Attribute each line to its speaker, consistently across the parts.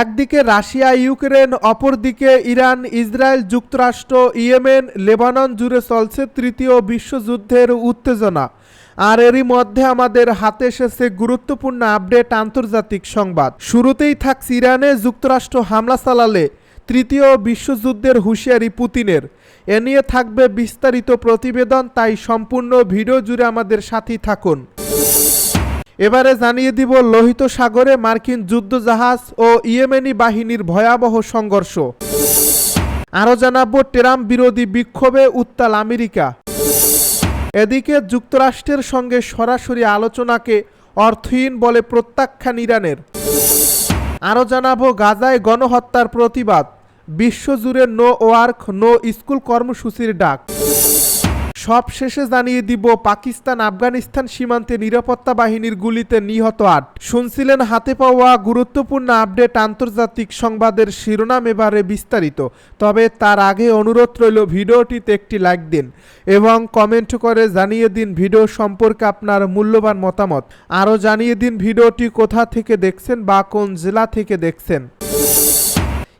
Speaker 1: একদিকে Russia, Ukraine, অপরদিকে Iran, Israel, যুক্তরাষ্ট্র, ইয়েমেন, লেবানন জুড়ে চলছে তৃতীয় বিশ্বযুদ্ধের উত্তেজনা। আর এরই মধ্যে আমাদের হাতে এসেছে গুরুত্বপূর্ণ আপডেট আন্তর্জাতিক সংবাদ। শুরুতেই থাকছে ইরানে যুক্তরাষ্ট্র হামলা চালালে তৃতীয় বিশ্বযুদ্ধের হুঁশিয়ারি পুতিনের। এ নিয়ে থাকবে বিস্তারিত প্রতিবেদন, তাই সম্পূর্ণ ভিডিও জুড়ে আমাদের সাথেই থাকুন। এবারে জানিয়ে দিব, লোহিত সাগরে মার্কিন যুদ্ধজাহাজ ও ইয়েমেনি বাহিনীর ভয়াবহ সংঘর্ষ। আরও জানাব, ট্রাম্প বিরোধী বিক্ষোভে উত্তাল আমেরিকা। এদিকে যুক্তরাষ্ট্রের সঙ্গে সরাসরি আলোচনাকে অর্থহীন বলে প্রত্যাখ্যান ইরানের। আরও জানাব, গাজায় গণহত্যার প্রতিবাদ। বিশ্বজুড়ে নো ওয়ার্ক, নো স্কুল কর্মসূচির ডাক। সব শেষে জানিয়ে দিব, পাকিস্তান আফগানিস্তান সীমান্তে নিরাপত্তা বাহিনীর গুলিতে নিহত আট। শুনছিলেন, হাতে পাওয়া গুরুত্বপূর্ণ আপডেট আন্তর্জাতিক সংবাদের শিরোনাম এবারে বিস্তারিত। তবে তার আগে অনুরোধ রইল, ভিডিওটিতে একটি লাইক দিন এবং কমেন্ট করে জানিয়ে দিন ভিডিও সম্পর্কে আপনার মূল্যবান মতামত। আরও জানিয়ে দিন ভিডিওটি কোথা থেকে দেখছেন বা কোন জেলা থেকে দেখছেন।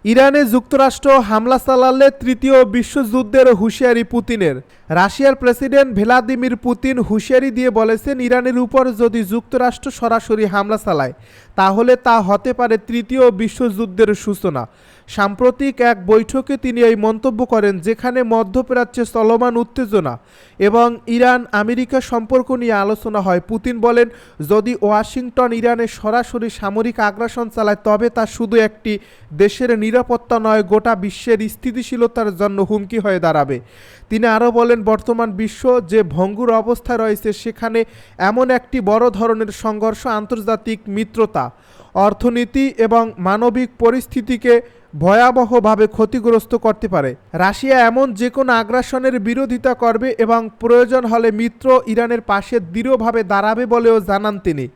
Speaker 1: ইরানে যুক্তরাষ্ট্র হামলা চালালে তৃতীয় বিশ্বযুদ্ধের হুঁশিয়ারি পুতিনের। রাশিয়ার প্রেসিডেন্ট ভ্লাদিমির পুতিন হুঁশিয়ারি দিয়ে বলেছেন, ইরানের উপর যদি যুক্তরাষ্ট্র সরাসরি হামলা চালায়, তাহলে তা হতে পারে তৃতীয় বিশ্বযুদ্ধের সূচনা। সাম্প্রতিক এক বৈঠকে তিনি এই মন্তব্য করেন যেখানে মধ্যপ্রাচ্যে চলমান উত্তেজনা এবং ইরান আমেরিকা সম্পর্ক নিয়ে আলোচনা হয়। পুতিন বলেন, যদি ওয়াশিংটন ইরানে সরাসরি সামরিক আগ্রাসন চালায়, তবে তা শুধু একটি দেশের নিরাপত্তা নয়, গোটা বিশ্বের স্থিতিশীলতার জন্য হুমকি হয়ে দাঁড়াবে। তিনি আরও বলেন, বর্তমান বিশ্ব যে ভঙ্গুর অবস্থায় রয়েছে, সেখানে এমন একটি বড় ধরনের সংঘর্ষ আন্তর্জাতিক মিত্রতা, অর্থনীতি এবং মানবিক পরিস্থিতিকে ভয়াবহভাবে ক্ষতিগ্রস্ত করতে পারে। রাশিয়া এমন যে কোনো আগ্রাসনের বিরোধিতা করবে এবং প্রয়োজন হলে মিত্র ইরানের পাশে দৃঢ়ভাবে দাঁড়াবে বলেও জানান তিনি।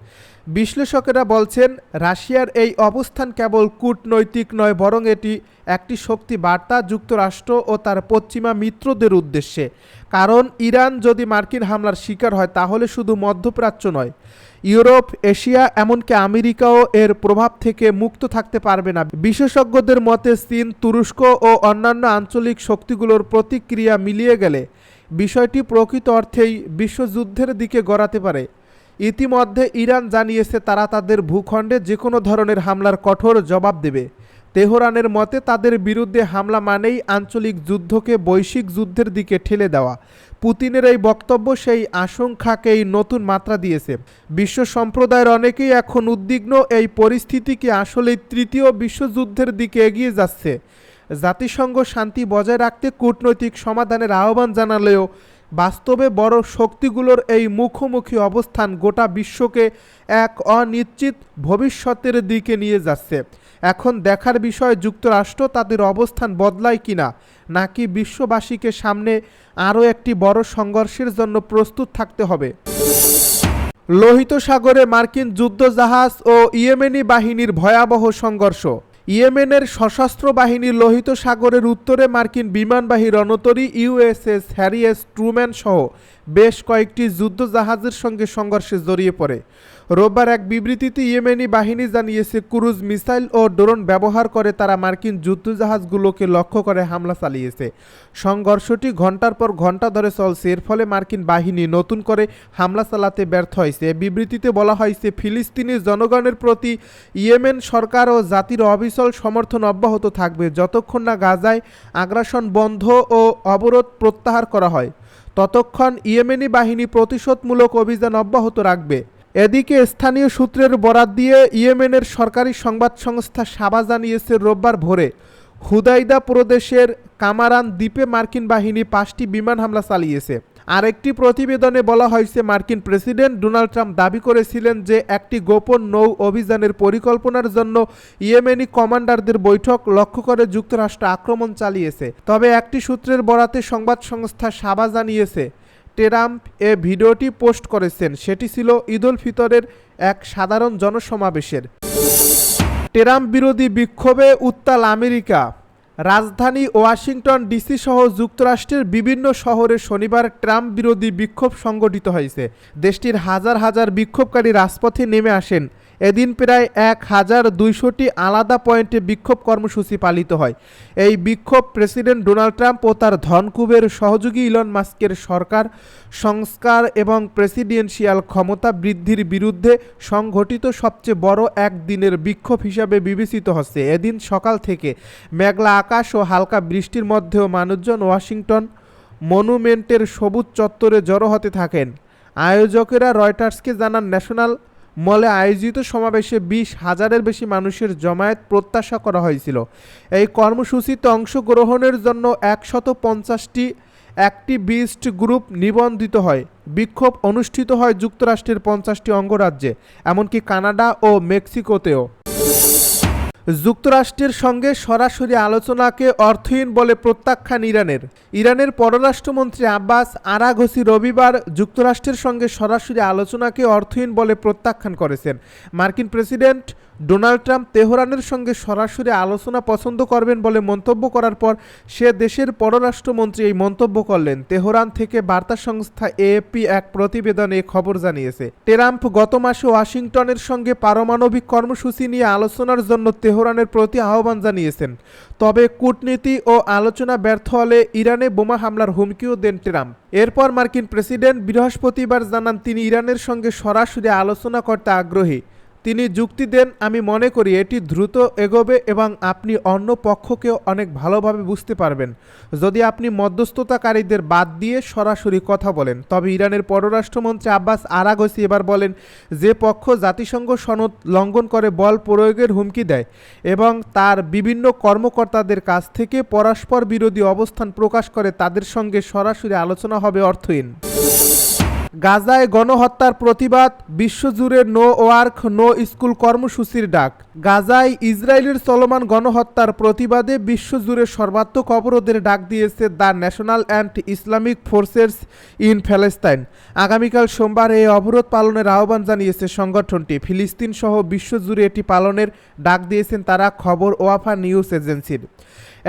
Speaker 1: বিশ্লেষকেরা বলছেন, রাশিয়ার এই অবস্থান কেবল কূটনৈতিক নয়, বরং এটি একটি শক্তি বার্তা, যুক্তরাষ্ট্র ও তার পশ্চিমা মিত্রদের উদ্দেশ্যে। কারণ, ইরান যদি মার্কিন হামলার শিকার হয়, তাহলে শুধু মধ্যপ্রাচ্য নয়, ইউরোপ, এশিয়া, এমনকি আমেরিকাও এর প্রভাব থেকে মুক্ত থাকতে পারবে না। বিশেষজ্ঞদের মতে, চীন, তুরস্ক ও অন্যান্য আঞ্চলিক শক্তিগুলোর প্রতিক্রিয়া মিলিয়ে গেলে বিষয়টি প্রকৃত অর্থেই বিশ্বযুদ্ধের দিকে গড়াতে পারে। ইতিমধ্যে ইরান জানিয়েছে তারা তাদের ভূখণ্ডে যে কোনো ধরনের হামলার কঠোর জবাব দেবে। তেহরানের মতে, তাদের বিরুদ্ধে হামলা মানেই আঞ্চলিক যুদ্ধকে বৈশ্বিক যুদ্ধের দিকে ঠেলে দেওয়া। পুতিনের এই বক্তব্য সেই আশঙ্কাকেই নতুন মাত্রা দিয়েছে। বিশ্ব সম্প্রদায়ের অনেকেই এখন উদ্বিগ্ন এই পরিস্থিতিকে আসলে তৃতীয় বিশ্বযুদ্ধের দিকে এগিয়ে যাচ্ছে। জাতিসংঘ শান্তি বজায় রাখতে কূটনৈতিক সমাধানের আহ্বান জানালেও বাস্তবে বড় শক্তিগুলোর এই মুখোমুখি অবস্থান গোটা বিশ্বকে এক অনিশ্চিত ভবিষ্যতের দিকে নিয়ে যাচ্ছে। এখন দেখার বিষয়, যুক্তরাষ্ট্র তাদের অবস্থান বদলায় কিনা, নাকি বিশ্ববাসীকে সামনে আরও একটি বড় সংঘর্ষের জন্য প্রস্তুত থাকতে হবে? লোহিত সাগরে মার্কিন যুদ্ধজাহাজ ও ইয়েমেনি বাহিনীর ভয়াবহ সংঘর্ষ। ইয়েমেনের সশস্ত্র বাহিনী লোহিত সাগরের উত্তরে মার্কিন বিমানবাহী রণতরী ইউএসএস হ্যারিয়েস ট্রুম্যান সহ বেশ কয়েকটি যুদ্ধজাহাজের সঙ্গে সংঘর্ষে জড়িয়ে পড়ে। রোববার এক বিবৃতিতে ইয়েমেনি বাহিনী জানিয়েছে, ক্রুজ মিসাইল ও ড্রোন ব্যবহার করে তারা মার্কিন যুদ্ধজাহাজগুলোকে লক্ষ্য করে হামলা চালিয়েছে। সংঘর্ষটি ঘণ্টার পর ঘণ্টা ধরে চলছে। এর ফলে মার্কিন বাহিনী নতুন করে হামলা চালাতে ব্যর্থ হয়েছে। বিবৃতিতে বলা হয়েছে, ফিলিস্তিনি জনগণের প্রতি ইয়েমেন সরকার ও জাতির অবিচল সমর্থন অব্যাহত থাকবে যতক্ষণ না গাজায় আগ্রাসন বন্ধ ও অবরোধ প্রত্যাহার করা হয়। ততক্ষণ ইয়েমেনি বাহিনী প্রতিশোধমূলক অভিযান অব্যাহত রাখবে। এদিকে স্থানীয় সূত্রের বরাত দিয়ে ইয়েমেনের সরকারি সংবাদ সংস্থা সাবা জানিয়েছে, রোববার ভোরে হুদাইদা প্রদেশের কামারান দ্বীপে মার্কিন বাহিনী পাঁচটি বিমান হামলা চালিয়েছে। আরেকটি প্রতিবেদনে বলা হয়েছে, মার্কিন প্রেসিডেন্ট ডোনাল্ড ট্রাম্প দাবি করেছিলেন যে, একটি গোপন নৌ অভিযানের পরিকল্পনার জন্য ইয়েমেনি কমান্ডারদের বৈঠক লক্ষ্য করে যুক্তরাষ্ট্র আক্রমণ চালিয়েছে। তবে একটি সূত্রের বরাতে সংবাদ সংস্থা সাবা জানিয়েছে ট্রাম্প এ ভিডিওটি পোস্ট করেছেন। সেটি ছিল ঈদুল ফিতরের এক সাধারণ জনসমাবেশের। ট্রাম্প বিরোধী বিক্ষোভে উত্তাল আমেরিকা। রাজধানী ওয়াশিংটন ডিসি সহ যুক্তরাষ্ট্রের বিভিন্ন শহরে শনিবার ট্রাম্প বিরোধী বিক্ষোভ সংগঠিত হয়েছে। দেশটির হাজার হাজার বিক্ষোভকারী রাজপথে নেমে আসেন। এদিন প্রায় এক হাজার দুইশোটি আলাদা পয়েন্টে বিক্ষোভ কর্মসূচি পালিত হয়। এই বিক্ষোভ প্রেসিডেন্ট ডোনাল্ড ট্রাম্প ও তার ধনকুবের সহযোগী ইলন মাস্কের সরকার, সংস্কার এবং প্রেসিডেন্সিয়াল ক্ষমতা বৃদ্ধির বিরুদ্ধে সংঘটিত সবচেয়ে বড় একদিনের বিক্ষোভ হিসাবে বিবেচিত হচ্ছে। এদিন সকাল থেকে মেঘলা আকাশ ও হালকা বৃষ্টির মধ্যেও মানুষজন ওয়াশিংটন মনুমেন্টের সবুজ চত্বরে জড়ো হতে থাকেন। আয়োজকেরা রয়টার্সকে জানান, ন্যাশনাল মলে আয়োজিত সমাবেশে বিশ হাজারের বেশি মানুষের জমায়েত প্রত্যাশা করা হয়েছিল। এই কর্মসূচিতে অংশগ্রহণের জন্য একশত পঞ্চাশটি অ্যাক্টিভিস্ট গ্রুপ নিবন্ধিত হয়। বিক্ষোভ অনুষ্ঠিত হয় যুক্তরাষ্ট্রের পঞ্চাশটি অঙ্গরাজ্যে, এমনকি কানাডা ও মেক্সিকোতেও। যুক্তরাষ্ট্রের সঙ্গে সরাসরি আলোচনাকে অর্থহীন বলে প্রত্যাখ্যান ইরানের। ইরানের পররাষ্ট্রমন্ত্রী আব্বাস আরাঘসি রবিবার যুক্তরাষ্ট্রের সঙ্গে সরাসরি আলোচনাকে অর্থহীন বলে প্রত্যাখ্যান করেছেন। মার্কিন প্রেসিডেন্ট ডোনাল্ড ট্রাম্প তেহরানের সঙ্গে সরাসরি আলোচনা পছন্দ করবেন বলে মন্তব্য করার পর সে দেশের পররাষ্ট্রমন্ত্রী এই মন্তব্য করলেন। তেহরান থেকে বার্তা সংস্থা এএপি এক প্রতিবেদনে এ খবর জানিয়েছে। ট্রাম্প গত মাসে ওয়াশিংটনের সঙ্গে পারমাণবিক কর্মসূচি নিয়ে আলোচনার জন্য তেহরানের প্রতি আহ্বান জানিয়েছেন। তবে কূটনীতি ও আলোচনা ব্যর্থ হলে ইরানে বোমা হামলার হুমকিও দেন ট্রাম্প। এরপর মার্কিন প্রেসিডেন্ট বৃহস্পতিবার জানান তিনি ইরানের সঙ্গে সরাসরি আলোচনা করতে আগ্রহী। তিনি যুক্তি দেন, আমি মনে করি এটি দ্রুত এগোবে এবং আপনি অন্য পক্ষকেও অনেক ভালোভাবে বুঝতে পারবেন। যদি আপনি মধ্যস্থতাকারীদের বাদ দিয়ে সরাসরি কথা বলেন, তবে ইরানের পররাষ্ট্রমন্ত্রী আব্বাস আরাগসি এবার বলেন, যে পক্ষ জাতিসংঘ সনদ লঙ্ঘন করে বল প্রয়োগের হুমকি দেয় এবং তার বিভিন্ন কর্মকর্তাদের কাছ থেকে পরস্পর বিরোধী অবস্থান প্রকাশ করে, তাদের সঙ্গে সরাসরি আলোচনা হবে অর্থহীন। গাজায় গণহত্যার প্রতিবাদ, বিশ্বজুড়ে নো ওয়ার্ক, নো স্কুল কর্মসূচির ডাক। গাজায় ইসরায়েলের চলমান গণহত্যার প্রতিবাদে বিশ্বজুড়ে সর্বাত্মক অবরোধের ডাক দিয়েছে the National and Islamic Forces in Palestine আগামীকাল সোমবার এই অবরোধ পালনের আহ্বান জানিয়েছে সংগঠনটি। ফিলিস্তিন সহ বিশ্বজুড়ে এটি পালনের ডাক দিয়েছেন তারা, খবর ওয়াফা নিউজ এজেন্সির।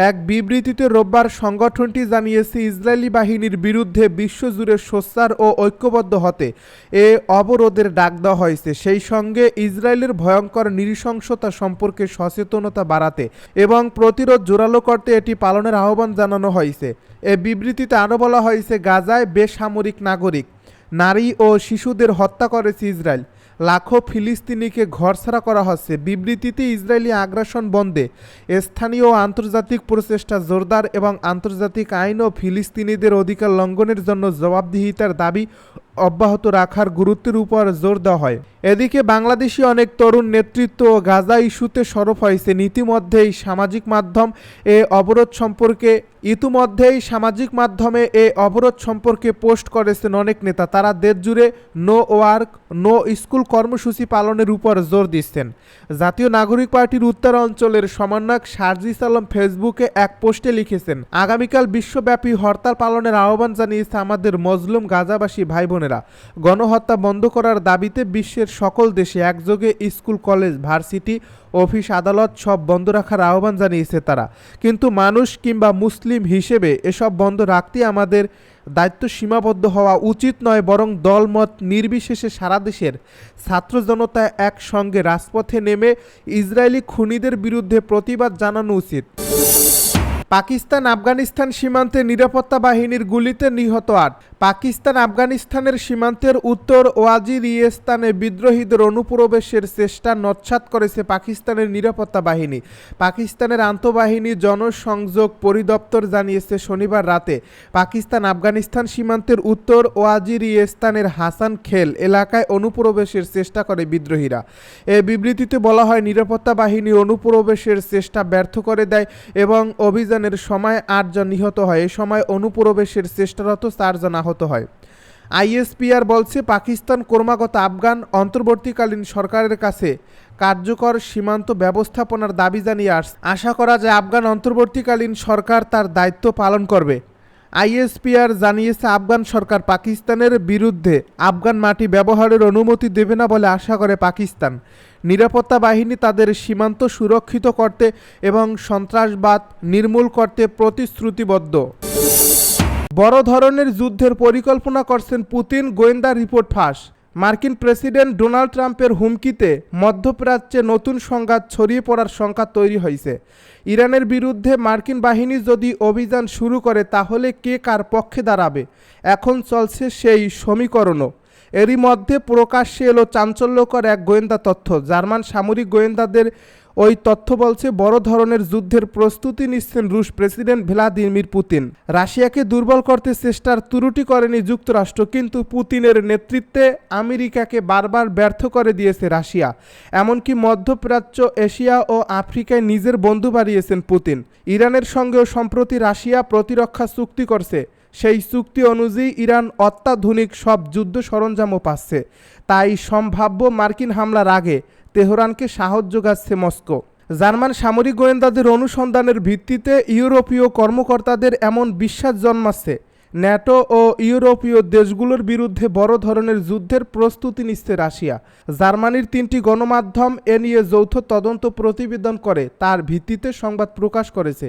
Speaker 1: এক বিবৃতিতে রোববার সংগঠনটি জানিয়েছে, ইসরায়েলি বাহিনীর বিরুদ্ধে বিশ্বজুড়ে সোচ্চার ও ঐক্যবদ্ধ হতে এ অবরোধের ডাক দেওয়া হয়েছে। সেই সঙ্গে ইসরায়েলের ভয়ঙ্কর নৃশংসতা সম্পর্কে সচেতনতা বাড়াতে এবং প্রতিরোধ জোরালো করতে এটি পালনের আহ্বান জানানো হয়েছে। এ বিবৃতিতে আরও বলা হয়েছে, গাজায় বেসামরিক নাগরিক, নারী ও শিশুদের হত্যা করেছে ইসরায়েল। লাখো ফিলিস্তিনিকে ঘরছাড়া করা হচ্ছে। বিবৃতিতে ইসরায়েলি আগ্রাসন বন্ধে স্থানীয় আন্তর্জাতিক প্রচেষ্টা জোরদার এবং আন্তর্জাতিক আইন ও ফিলিস্তিনিদের অধিকার লঙ্ঘনের জন্য জবাবদিহিতার দাবি অব্যাহত রাখার গুরুত্বের উপর জোর দেওয়া হয়। এদিকে বাংলাদেশি অনেক তরুণ নেতৃত্ব গাজা ইস্যুতে সরব হয়েছে। ইতিমধ্যেই সামাজিক মাধ্যম এ অবরোধ সম্পর্কে ইতিমধ্যেই সামাজিক মাধ্যমে এ অবরোধ সম্পর্কে পোস্ট করেছেন অনেক নেতা। তারা দেশ জুড়ে নো ওয়ার্ক, নো স্কুল কর্মসূচি পালনের উপর জোর দিচ্ছেন। জাতীয় নাগরিক পার্টির উত্তর অঞ্চলের সমন্বয়ক সার্জিস আলম ফেসবুকে এক পোস্টে লিখেছেন, আগামীকাল বিশ্বব্যাপী হরতাল পালনের আহ্বান জানিয়েছে আমাদের মজলুম গাজাবাসী ভাই বোনেরা গণহত্যা বন্ধ করার দাবিতে বিশ্বের সকল দেশে একযোগে স্কুল, কলেজ, ভার্সিটি, অফিস, আদালত সব বন্ধ রাখার আহ্বান জানিয়েছে তারা। কিন্তু মানুষ কিংবা মুসলিম হিসেবে এসব বন্ধ রাখতে আমাদের দায়িত্ব সীমাবদ্ধ হওয়া উচিত নয়, বরং দলমত নির্বিশেষে সারা দেশের ছাত্র জনতা একসঙ্গে রাজপথে নেমে ইসরায়েলি খুনিদের বিরুদ্ধে প্রতিবাদ জানানো উচিত। পাকিস্তান আফগানিস্তান সীমান্তে নিরাপত্তা বাহিনীর গুলিতে নিহত আট। পাকিস্তান আফগানিস্তানের সীমান্তের উত্তর ওয়াজিরিস্তানে বিদ্রোহীদের অনুপ্রবেশের চেষ্টা নৎসাত করেছে পাকিস্তানের নিরাপত্তা বাহিনী। পাকিস্তানের আন্তঃবাহিনী জনসংযোগ পরিদপ্তর জানিয়েছে শনিবার রাতে, পাকিস্তান আফগানিস্তান সীমান্তের উত্তর ওয়াজিরিস্তানের হাসান খেল এলাকায় অনুপ্রবেশের চেষ্টা করে বিদ্রোহীরা। এ বিবৃতিতে বলা হয়, নিরাপত্তা বাহিনী অনুপ্রবেশের চেষ্টা ব্যর্থ করে দেয় এবং অভিযানের সময় আটজন নিহত হয়। এ সময় অনুপ্রবেশের চেষ্টারত চারজন আহত হয়। আইএসপিআর বলছে, পাকিস্তান ক্রমাগত আফগান অন্তর্বর্তীকালীন সরকারের কাছে কার্যকর সীমান্ত ব্যবস্থাপনার দাবি জানিয়ে আশা করা যায়, আফগান অন্তর্বর্তীকালীন সরকার তার দায়িত্ব পালন করবে। আইএসপিআর জানিয়েছে আফগান সরকার পাকিস্তানের বিরুদ্ধে আফগান মাটি ব্যবহারের অনুমতি দেবে না বলে আশা করে পাকিস্তান। নিরাপত্তা বাহিনী তাদের সীমান্ত সুরক্ষিত করতে এবং সন্ত্রাসবাদ নির্মূল করতে প্রতিশ্রুতিবদ্ধ। বড় ধরনের যুদ্ধের পরিকল্পনা করছেন পুতিন গোয়েন্দা রিপোর্ট ফাঁস। মার্কিন প্রেসিডেন্ট ডোনাল্ড ট্রাম্পের হুমকিতে মধ্যপ্রাচ্যে নতুন সংঘাত ছড়িয়ে পড়ার শঙ্কা তৈরি হয়েছে। ইরানের বিরুদ্ধে মার্কিন বাহিনী যদি অভিযান শুরু করে, তাহলে কে কার পক্ষে দাঁড়াবে? এখন চলছে সেই সমীকরণও। এরই মধ্যে প্রকাশ্যে এলো চাঞ্চল্যকর এক গোয়েন্দা তথ্য। জার্মান সামরিক গোয়েন্দাদের ওই তথ্য বলছে, বড় ধরনের যুদ্ধের প্রস্তুতি নিচ্ছেন রুশ প্রেসিডেন্ট ভ্লাদিমির পুতিন। রাশিয়াকে দুর্বল করতে চেষ্টার ত্রুটি করেনি যুক্তরাষ্ট্র, কিন্তু পুতিনের নেতৃত্বে আমেরিকাকে বারবার ব্যর্থ করে দিয়েছে রাশিয়া। এমনকি মধ্যপ্রাচ্য, এশিয়া ও আফ্রিকায় নিজের বন্ধু বাড়িয়েছেন পুতিন। ইরানের সঙ্গেও সম্প্রতি রাশিয়া প্রতিরক্ষা চুক্তি করছে। সেই চুক্তি অনুযায়ী ইরান অত্যাধুনিক সব যুদ্ধ সরঞ্জামও পাচ্ছে। তাই সম্ভাব্য মার্কিন হামলার আগে তেহরানকে সাহস যোগাচ্ছে মস্কো। জার্মান সামরিক গোয়েন্দাদের অনুসন্ধানের ভিত্তিতে ইউরোপীয় কর্মকর্তাদের এমন বিশ্বাস জন্মাচ্ছে। ন্যাটো ও ইউরোপীয় দেশগুলোর বিরুদ্ধে বড় ধরনের যুদ্ধের প্রস্তুতি নিচ্ছে রাশিয়া। জার্মানির তিনটি গণমাধ্যম এ নিয়ে যৌথ তদন্ত প্রতিবেদন করে, তার ভিত্তিতে সংবাদ প্রকাশ করেছে।